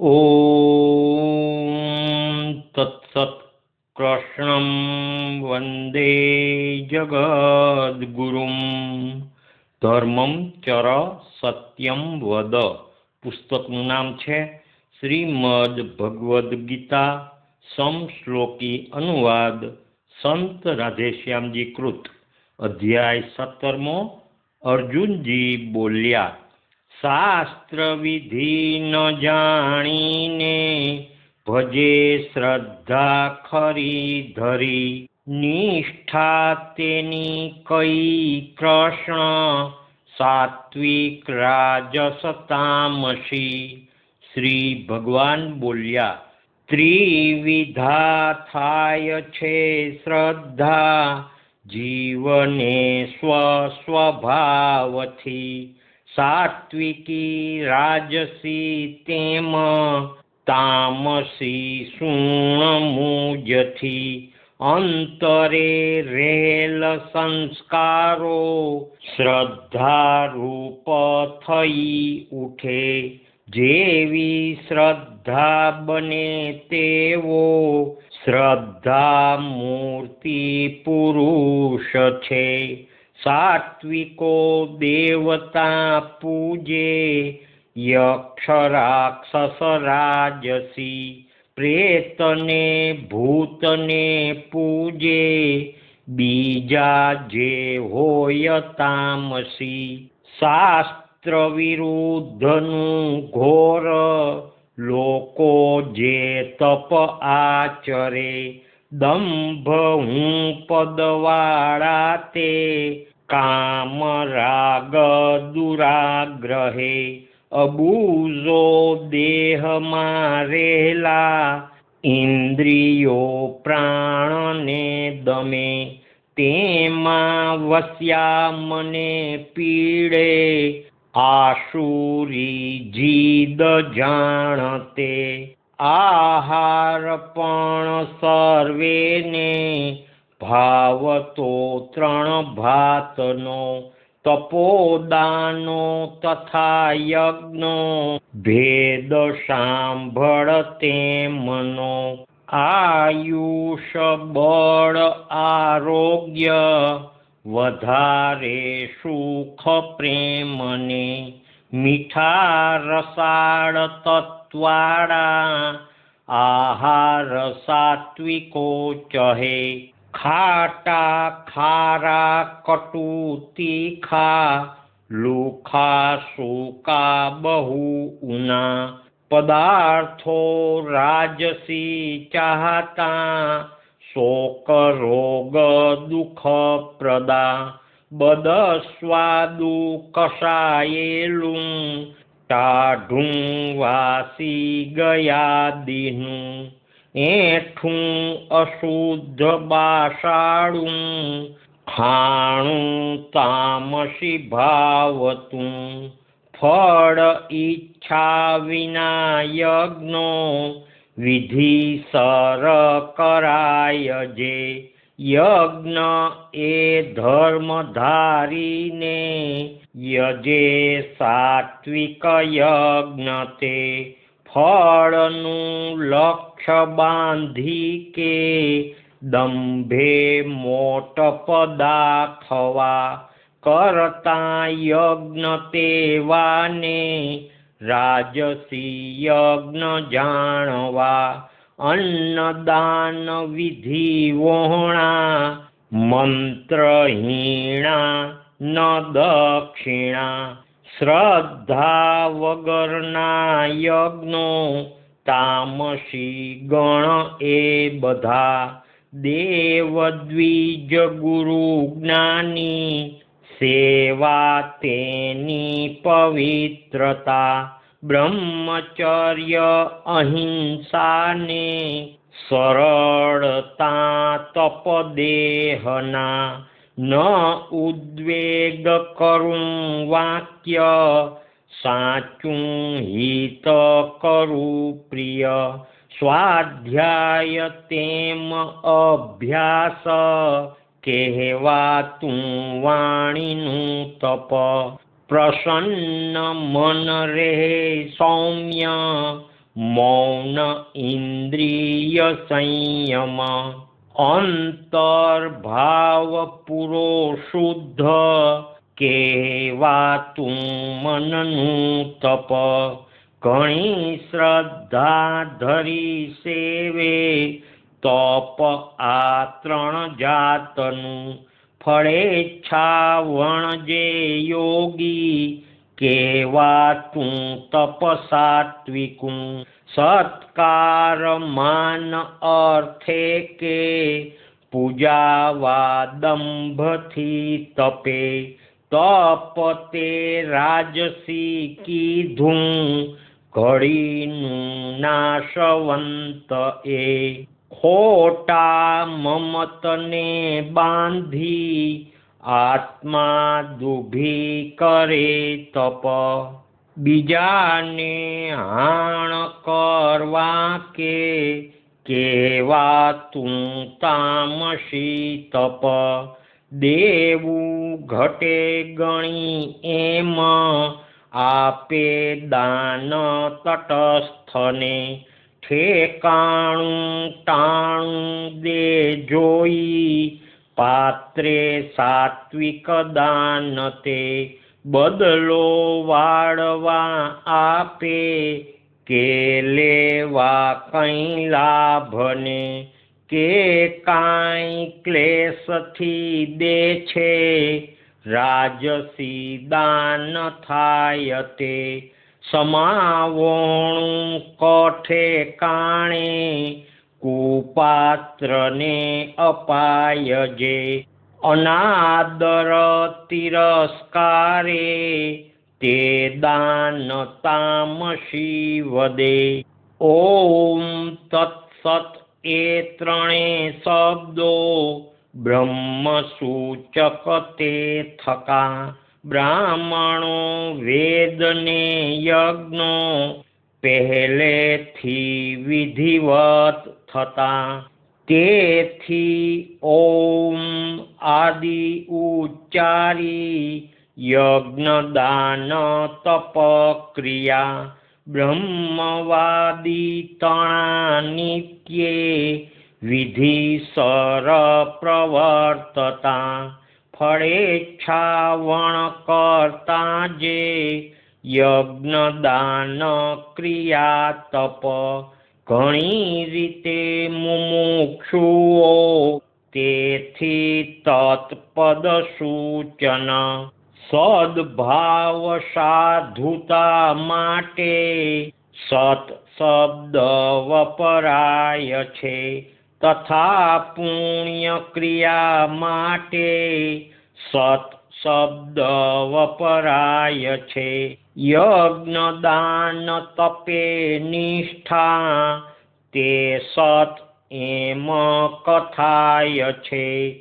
ઓમ તત્સત કૃષ્ણમ વંદે જગદગુરુમ ધર્મમ ચર સત્યમ વદ પુસ્તકનું નામ છે શ્રીમદ ભગવદ્ ગીતા, સમશ્લોકી અનુવાદ, સંત રાધેશ્યામજી કૃત, અધ્યાય સત્તરમો, અર્જુનજી બોલ્યા। શાસ્ત્ર વિધિ ન જાણીને ભજે શ્રદ્ધા ખરી ધરી. નિષ્ઠા તેની કઈ કૃષ્ણ? સાત્વિક રાજસ તામસી. શ્રી ભગવાન બોલ્યા, ત્રિવિધા થાય છે શ્રદ્ધા, જીવને સ્વ સ્વભાવથી સાત્વિકી રાજસી તેમ તામસી સુણમુજથી અંતરે રહેલ સંસ્કારો શ્રદ્ધારૂપ થઈ ઉઠે. જેવી શ્રદ્ધા બને તેવો શ્રદ્ધા મૂર્તિ પુરુષ છે. સાત્વિકો દેવતા પૂજે યક્ષ રાક્ષસ રાજસી પ્રેતને ભૂતને પૂજે બીજા જે હોય તામસી શાસ્ત્ર વિરુદ્ધનું ઘોર લોકો જે તપ આચરે દંભ હું પદવાળા તે કામ રાગ દુરાગ્રહે. અબૂઝો દેહમાં રહેલા ઇન્દ્રિયો પ્રાણને દમે. તેમાં વસ્યા મને પીડે. આશુરી જીદ જાણતે. આહાર પણ સર્વેને ભાવતો ત્રણ ભાતનો, તપોદાનો તથા યજ્ઞો. ભેદ સાંભળતે મનો. આયુષ, બળ, આરોગ્ય વધારે સુખ પ્રેમને. મીઠા રસાળ તત્વાળા આહાર સાત્વિકો ચહે ખાટા ખારા કટુ તીખા લુખા સૂકા બહુ ઉના પદાર્થો રાજસી ચાહતા શોક રોગ દુઃખ પ્રદા બદસ્વાદુ કસાયેલું ટાઢું વાસી ગયા દીનું એઠું અશુદ્ધ બાષાળું ખાણું તામસી ભાવતું, ફળ ઈચ્છા વિના યજ્ઞો વિધિસર કરાય જે यज्ञ ए धर्मधारिणे यजे सात्विक दम्भे मोटपदाथवा कर्ता यज्ञते वाने यज्ञवाने राजि यज्ञाणवा अन्नदानविधिवोणा मन्त्रहीणा न दक्षिणा श्रद्धावगरणायज्ञो तामसी गण एबधा देवद्विजगुरुज्ञानी सेवा तेनी पवित्रता। બ્રહ્મચર્ય અહિંસાને સરળતા તપદેહના ન ઉદ્વેગ કરું વાક્ય સાચું હિત કરું પ્રિય. સ્વાધ્યાય તેમ અભ્યાસ કહેવાતું વાણીનું તપ. પ્રસન્ન મન રહે સૌમ્ય મૌન ઇન્દ્રિય સંયમ અંતર્ભાવ પૂરો શુદ્ધ કેવાતું મનનું તપ ઘણી શ્રદ્ધા ધરી સેવે તપ આ જાતનું ફળેચ્છા વણજે યોગી કેવાતું તું તપસાત્વિકું. સત્કાર માન અર્થે કે પૂજાવા દંભથી તપે. તપ તે રાજસી કીધું, ઘડીનું નાશવંત એ. ખોટા મમતને બાંધી આત્મા દુભી કરે તપ. બીજાને હાણ કરવા કે કેવા તું તામસી તપ. દેવું ઘટે ગણી એમ આપે દાન તટસ્થને ઠેકાણું ટાણું દે જોઈ. પાત્રે સાત્વિક દાન તે બદલો વાળવા આપે. કે લેવા કંઈ લાભને કે કાંઈ ક્લેશથી દે છે. રાજસી દાન થાય તે સમાવોણું કઠે કાણે કુપાત્રને અપાય જે અનાદર તિરસ્કારે તે દાન તામસી વદે ઓમ તત્સત એ ત્રણે શબ્દો બ્રહ્મસૂચક તે થકા બ્રાહ્મણો વેદને યજ્ઞો પહેલેથી વિધિવત થતા તેથી ઓમ આદિ ઉચ્ચારી યજ્ઞદાન તપ ક્રિયા બ્રહ્મવાદી તણા નિત્યે વિધિસર પ્રવર્તતા ફળેચ્છાવણ કરતા જે યજ્ઞદાન ક્રિયા તપ ઘણી રીતે મુમુક્ષુઓ તેથી તત્પદ સૂચન. સદભાવ સાધુતા માટે સત શબ્દ વપરાય છે. તથા પુણ્યક્રિયા માટે સત શબ્દ વપરાય છે. યજ્ઞ દાન તપે નિષ્ઠા, તે સત એમ કથાય છે.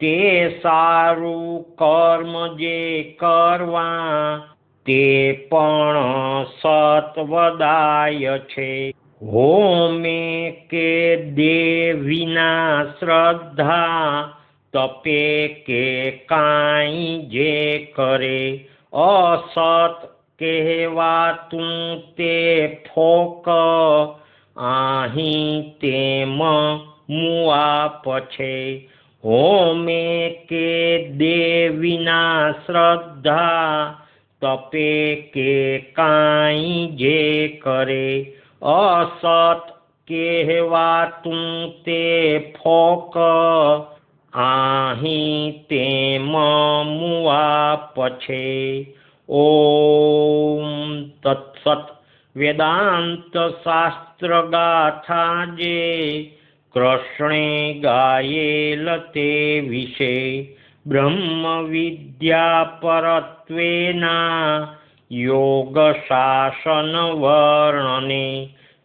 તે સારું કર્મ જે કરવા, તે પણ સત્વદાય છે. હોમે કે દેવીના શ્રદ્ધા તપે કે કાંઈ જે કરે અસત કહેવાતું તે ફોક અહીં તેમ મુઆપ છે હોમે કે દેવીના શ્રદ્ધા તપે કે કાંઈ જે કરે असत् केवा तु ते फोक। आहि ते आवात् ॐ तत्सत् वेदान्तशास्त्रगाथाजे कृष्णे गाये ले विषे। ब्रह्मविद्यापरत्वेन योगशासनवर्णने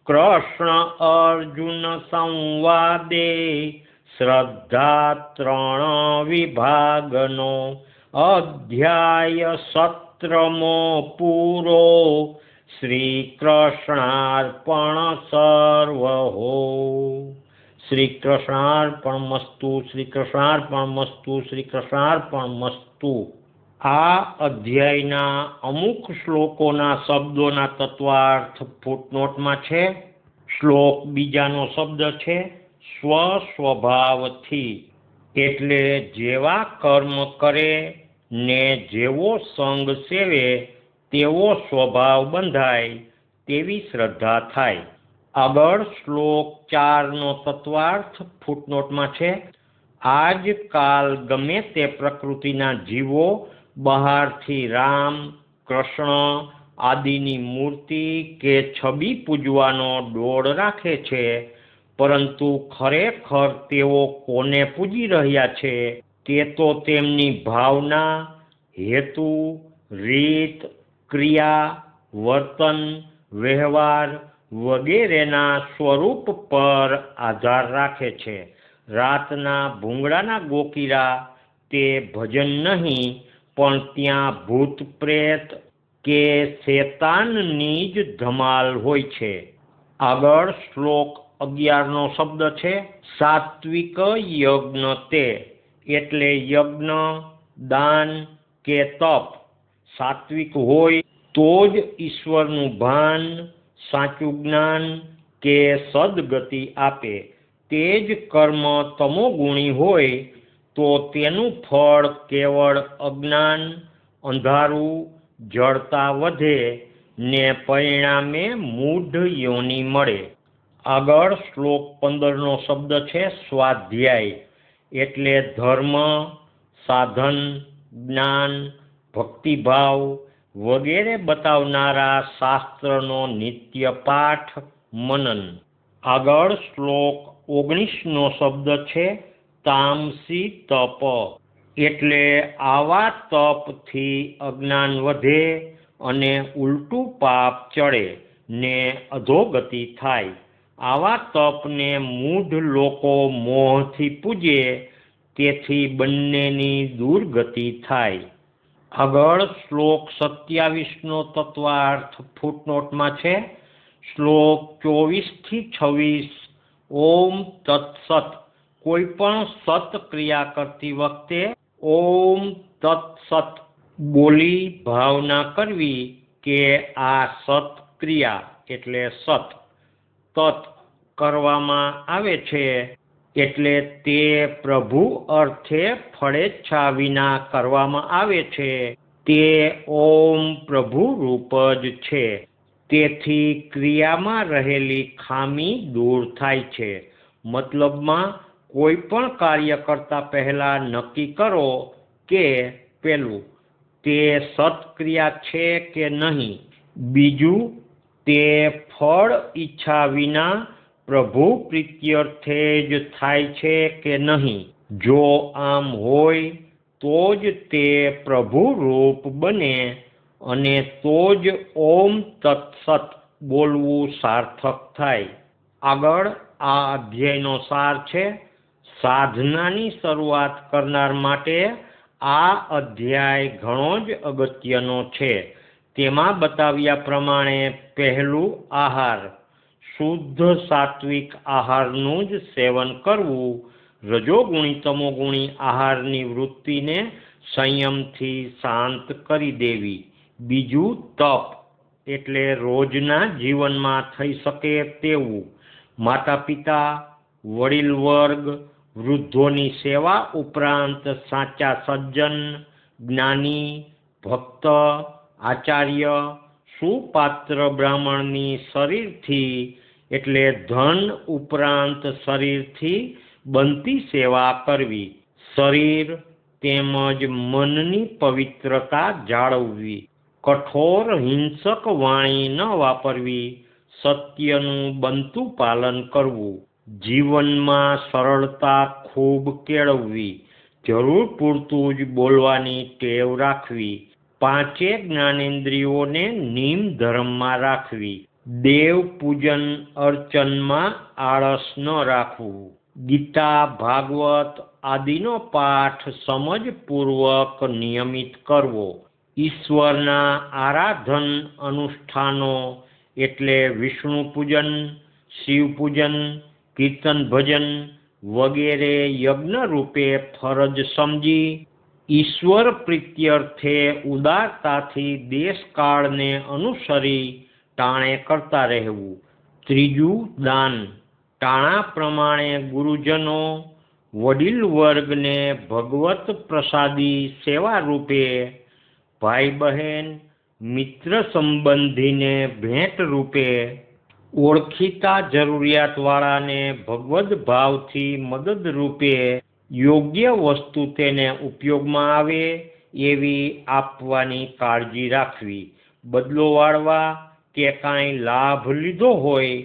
कृष्ण अर्जुनसंवादे श्रद्धात्रणविभागनो अध्यायसत्रमो पुरो सत्र मो पूरो श्रीकृष्णार्पण सर्वो श्रीकृष्णार्पण मस्तु श्रीकृष्णार्पण मस्तु આ અધ્યાયના અમુક શ્લોકોના શબ્દોના તત્વાર્થ ફૂટનોટમાં છે. શ્લોક બીજાનો શબ્દ છે, સ્વસ્વભાવથી. એટલે જેવા કર્મ કરે, ને જેવો સંગ સેવે, તેવો સ્વભાવ બંધાય, તેવી શ્રદ્ધા થાય. આગળ શ્લોક ચારનો તત્વાર્થ ફૂટનોટમાં છે. આજકાલ ગમે તે પ્રકૃતિના જીવો બહારથી રામ, કૃષ્ણ આદિની મૂર્તિ કે છબી પૂજવાનો ડોળ રાખે છે, પરંતુ ખરેખર તેઓ કોને પૂજી રહ્યા છે તે તો તેમની ભાવના, હેતુ, રીત, ક્રિયા, વર્તન, વ્યવહાર વગેરેના સ્વરૂપ પર આધાર રાખે છે. રાતના ભૂંગળાના ગોકીરા તે ભજન નહીં પણ ત્યાં ભૂત પ્રેત કે શેતાનની જ ધમાલ હોય છે. આગળ શ્લોક અગિયારનો શબ્દ છે, સાત્વિક યજ્ઞ તે એટલે યજ્ઞ, દાન કે તપ. સાત્વિક હોય તો જ ઈશ્વરનું ભાન, સાચું જ્ઞાન કે સદગતિ આપે. તે જ કર્મ તમોગુણી હોય તો તેનું ફળ કેવળ અજ્ઞાન, અંધારું જળતા વધે ને પરિણામે મૂઢ યોની મળે. આગળ શ્લોક પંદરનો શબ્દ છે સ્વાધ્યાય. એટલે ધર્મ, સાધન, જ્ઞાન, ભક્તિભાવ વગેરે બતાવનારા શાસ્ત્રનો નિત્ય પાઠ, મનન. આગળ શ્લોક ઓગણીસનો શબ્દ છે તામસી તપ. એટલે આવા તપથી અજ્ઞાન વધે અને ઉલટું પાપ ચડે ને અધોગતિ થાય. આવા તપને મૂઢ લોકો મોહથી પૂજે, તેથી બંનેની દુર્ગતિ થાય. આગળ શ્લોક સત્યાવીસનો તત્વાર્થ ફૂટનોટમાં છે. શ્લોક ચોવીસથી છવ્વીસ, ઓમ તત્સત. કોઈ પણ સત ક્રિયા કરતી વખતે ઓમ તત્સત બોલી ભાવના કરવી કે આ સત ક્રિયા એટલે સત તત કરવામાં આવે છે એટલે તે પ્રભુ અર્થે ફળેચ્છા વિના કરવામાં આવે છે. તે ઓમ પ્રભુ રૂપ જ છે. તેથી ક્રિયામાં રહેલી ખામી દૂર થાય છે. મતલબમાં કોઈ પણ કાર્ય કરતા પહેલા નક્કી કરો કે પેલું, તે સત્ક્રિયા છે કે નહીં? બીજું, તે ફળ ઈચ્છા વિના પ્રભુ પ્રીત્યર્થે જ થાય છે કે નહીં? જો આમ હોય, તો જ તે પ્રભુ રૂપ બને અને તો જ ઓમ તત્સત બોલવું સાર્થક થાય. આગળ આ અધ્યાયનો સાર છે. સાધનાની શરૂઆત કરનાર માટે આ અધ્યાય ઘણો જ અગત્યનો છે. તેમાં બતાવ્યા પ્રમાણે પહેલું આહાર, શુદ્ધ સાત્વિક આહારનું જ સેવન કરવું રજોગુણી તમોગુણી આહારની વૃત્તિને સંયમથી શાંત કરી દેવી. બીજું, તપ, એટલે રોજના જીવનમાં થઈ શકે તેવું. માતા પિતા વડીલ વર્ગ વૃદ્ધોની સેવા ઉપરાંત સાચા સજ્જન, જ્ઞાની, ભક્ત, આચાર્ય, સુપાત્ર બ્રાહ્મણની શરીરથી, એટલે ધન ઉપરાંત શરીરથી બનતી સેવા કરવી. શરીર તેમજ મનની પવિત્રતા જાળવવી. કઠોર હિંસક વાણી ન વાપરવી. સત્યનું બનતું પાલન કરવું. જીવનમાં સરળતા ખૂબ કેળવવી, જરૂર પૂરતું જ બોલવાની ટેવ રાખવી, પાંચે જ્ઞાનેન્દ્રિયોને નિમ ધર્મમાં રાખવી, દેવ પૂજન અર્ચનમાં આળસ ન રાખવું, ગીતા, ભાગવત આદિનો પાઠ સમજપૂર્વક નિયમિત કરવો, ઈશ્વરના આરાધન અનુષ્ઠાનો એટલે વિષ્ણુ પૂજન, શિવ પૂજન કીર્તન ભજન વગેરે યજ્ઞ રૂપે ફરજ સમજી ઈશ્વર પ્રીત્યર્થે ઉદારતાથી દેશકાળને અનુસરી ટાણે કરતા રહેવું. ત્રીજું દાન. ટાણા પ્રમાણે ગુરુજનો વડીલ વર્ગને ભગવત પ્રસાદી સેવા રૂપે ભાઈ બહેન મિત્ર સંબંધીને ભેટ રૂપે ઓળખીતા જરૂરિયાતવાળાને ભગવદ ભાવથી મદદ રૂપે યોગ્ય વસ્તુ તેને ઉપયોગમાં આવે એવી આપવાની કાળજી રાખવી. બદલો વાળવા કે કાંઈ લાભ લીધો હોય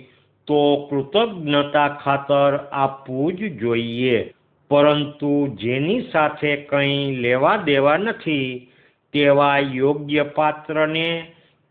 તો કૃતજ્ઞતા ખાતર આપવું જ જોઈએ. પરંતુ જેની સાથે કંઈ લેવા દેવા નથી તેવા યોગ્ય પાત્રને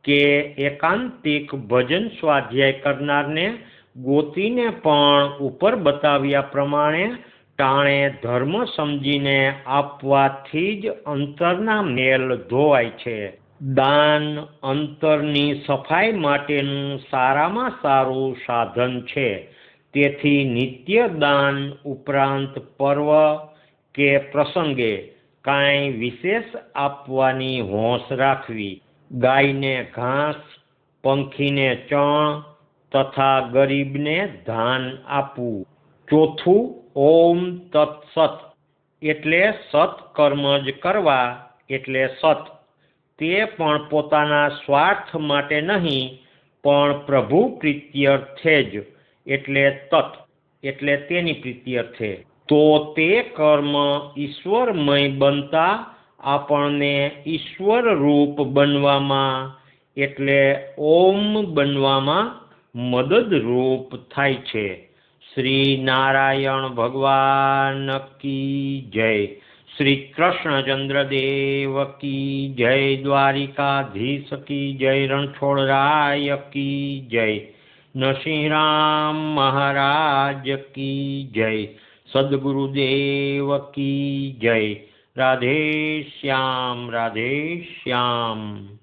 કે એકાંતિક ભજન સ્વાધ્યાય કરનારને ગોતીને પણ ઉપર બતાવ્યા પ્રમાણે ટાણે ધર્મ સમજીને આપવાથી જ અંતરના મેલ ધોવાય છે. દાન અંતરની સફાઈ માટેનું સારામાં સારું સાધન છે. તેથી નિત્ય દાન ઉપરાંત પર્વ કે પ્રસંગે કાંઈ વિશેષ આપવાની હોંશ રાખવી. ગાયને ઘાસ, પંખીને ચણ તથા ગરીબને ધાન આપવું. ચોથું, ઓમ તત્સત એટલે સત્કર્મ જ કરવા એટલે સત. તે પણ પોતાના સ્વાર્થ માટે નહીં, પણ પ્રભુ પ્રીત્યર્થે જ એટલે તત, એટલે તેની પ્રીત્યર્થે. તો તે કર્મ ઈશ્વરમય બનતા આપણને ઈશ્વર રૂપ બનવામાં, એટલે ઓમ બનવામાં મદદરૂપ થાય છે. શ્રી નારાયણ ભગવાન કી જય. શ્રી કૃષ્ણચંદ્ર દેવ કી જય. દ્વારિકાધીશ કી જય. રણછોડરાય કી જય. નરસિંહરામ મહારાજ કી જય. સદગુરુદેવ કી જય. राधेश्यां राधेश्याम्